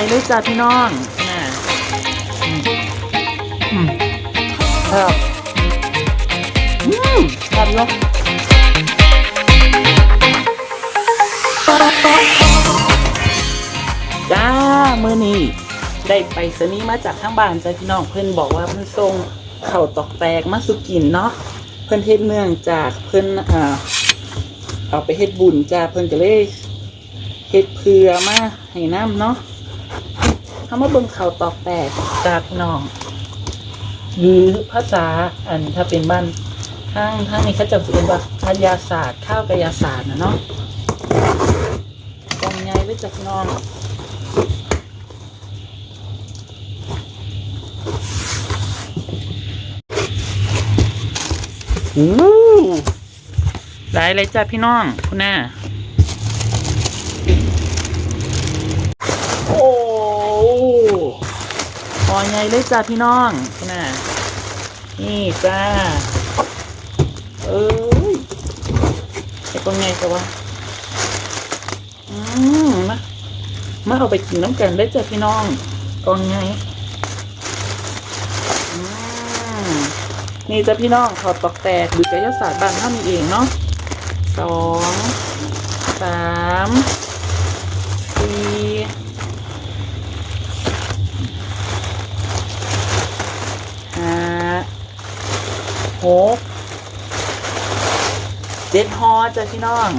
ญ่เลยจ้าพี่น้องน่ะอืมอืมครับอืมครับเนาะจ้ามือนี้ได้ไปสนีย์มาจากทางบ้านจ้าพี่น้องเพื่อนบอกว่าเพื่อนส่งเข่าวตอกแตกมาสุกินเนาะเพื่อนเฮ็ดเนื่องจากเพื่อนอ่าเอาไปเฮ็ดบุญจ้าเพิ่นก็เลยเฮ็ดเพื่อมาให้น้ำเนาะ เขามาเบิ่งข่าวตอกแตกจากพี่น้อง หรือภาษาอันถ้าเป็นบ้านทางทางนี้เขาจะเรียกว่าพยาศาสตร์ข้าวกายศาสตร์นะเนาะกองไงไว้จากพี่น้องอู้ได้เลยจ้าพี่น้องคุณน่าโอ้ ไงเลยจ้าพี่น้องน่านี่จ้าเอ้ยไอ้ตรงไงกันวะอืมมามาเอาไปกินน้ำกันได้จ้ะพี่น้องกองไงอืมนี่จ้ะพี่น้องขอดตอกแตกหรือกายศาสตร์บ้านท่านี้เองเนาะสองสามสี่ห้า หกเจ็ดฮอจ้ะพี่น้อง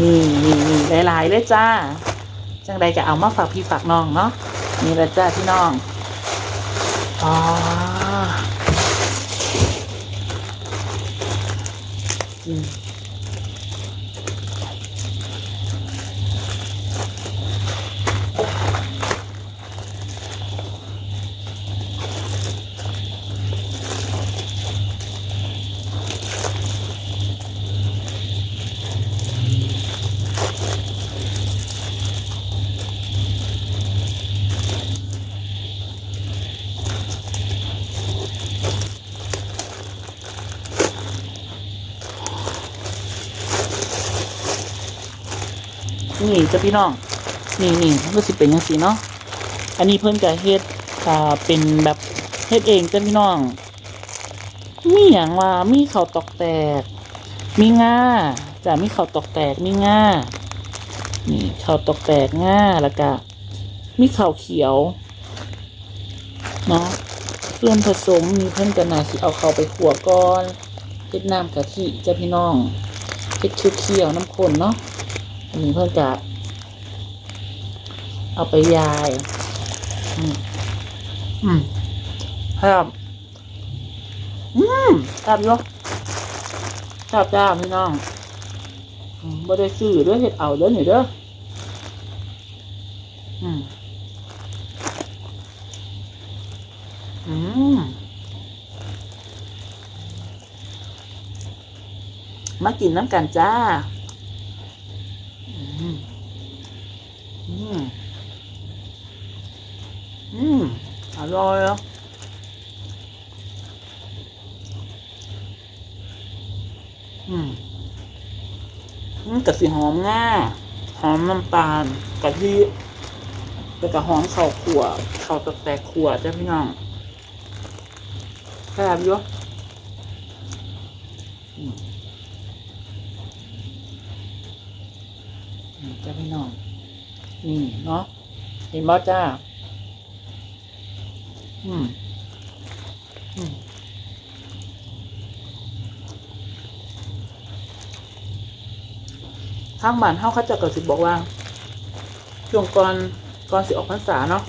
นี่นี่นี่หลายๆเลยจ้า จังใดก็เอามาฝากพี่ฝากน้องเนาะ นี่ละจ้าพี่น้อง อ๋ออืม นี่จ้ะพี่น้อง นี่นี่ก็สิเป็นยังสีเนาะ อันนี้เพิ่นจะเฮ็ดอ่าเป็นแบบเฮ็ดเองจ้ะพี่น้อง มีอย่างว่ามีเข้าตอกแตก มีง่าจะมีเข้าตอกแตก มีง่านี่เข้าตอกแตกง่าแล้วก็มีเข้าเขียว เนาะเพื่อนผสมมีเพื่อนกันนาสิเอาเข้าไปขัวก่อนเฮ็ดน้ำกะทิจ้ะพี่น้องเฮ็ดเคี่ยวๆน้ำข้นเนาะ อันนี้เพื่อนกะเอาไปยาย อืมอืมครับอืมครับเนาะครับจ้าพี่น้องอืมบ่ได้ซื้อเด้อเฮ็ดเอาเด้อนี่เด้ออืมอืมมากินน้ำกันจ้า อืมอืมอืมอร่อยอะอืมอืมกะสิหอมง่าหอมน้ำตาลกะทิแล้วก็หอมข้าวขั่วข้าวตะแตกขั่วจ้ะพี่น้องแซ่บยู่อืมอืม จ้ะพี่น้อง นี่เนาะเห็นบ่จ้า อืม อืมทางบ้านเฮาเขาจะก็สิบอกว่าช่วงก่อนก่อนสิออกพรรษาเนาะ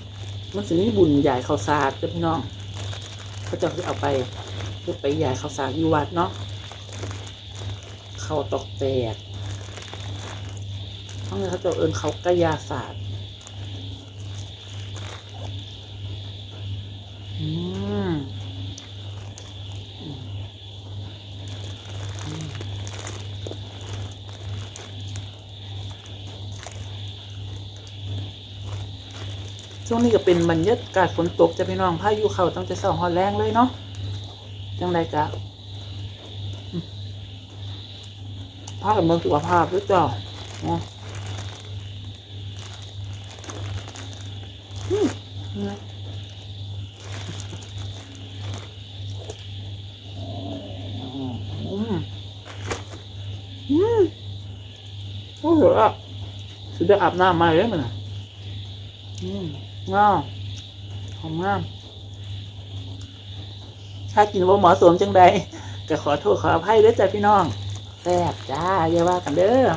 มันสิมีบุญใหญ่ข้าวสารจ้ะพี่น้องเขาจะเอาไปเพื่อไปใหญ่ข้าวสารอยู่วัดเนาะเขาตอกแตก ทั้งนี้เขาเจะเอินเขากายาศาสตร์อืมอืมอืมช่วงนี้ก็เป็นบรรยากาศฝนตกจะพี่น้องพายุเข้าตั้งแต่เช้าฮอแรงเลยเนาะจังไรกะพากับเมืองสุขภาพด้วยจ้ะเนาะ อืม อืมอืมโอ้โหอะสุดจะอาบน้ำมาเลยมันอะอืมง้าหอมงาม ถ้ากินว่าหมอสวมจังใดก็ขอโทษขออภัยด้วยจ้ะพี่น้องแซ่บจ้าอย่าว่ากันเด้อ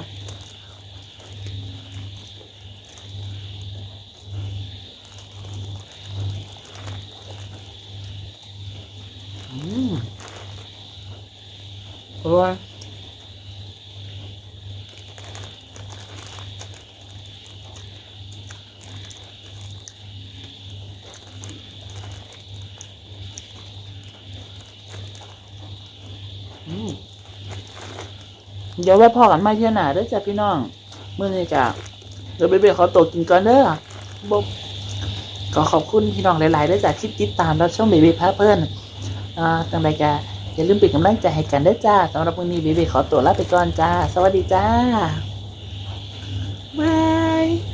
ม อร่อยอืมเดี๋ยวไว้พอกันไม่เที่ยหนาเด้อจ้ะพี่น้องเมื่อนี้จ้ะเดี๋ยวเบเบ้ขอตัวกินก่อนเด้อบบก็ขอบคุณพี่น้องหลายๆเด้อจ้ะที่ติดตามรับชมเบเบ้พาเพื่อนอ่าจังไรจ้ะ อย่าลืมเป็นกำลังใจให้กันด้จ้าสำหรับวันนี้เบเบ้ขอตัวลาไปก่อนจ้า สวัสดีจ้าบาย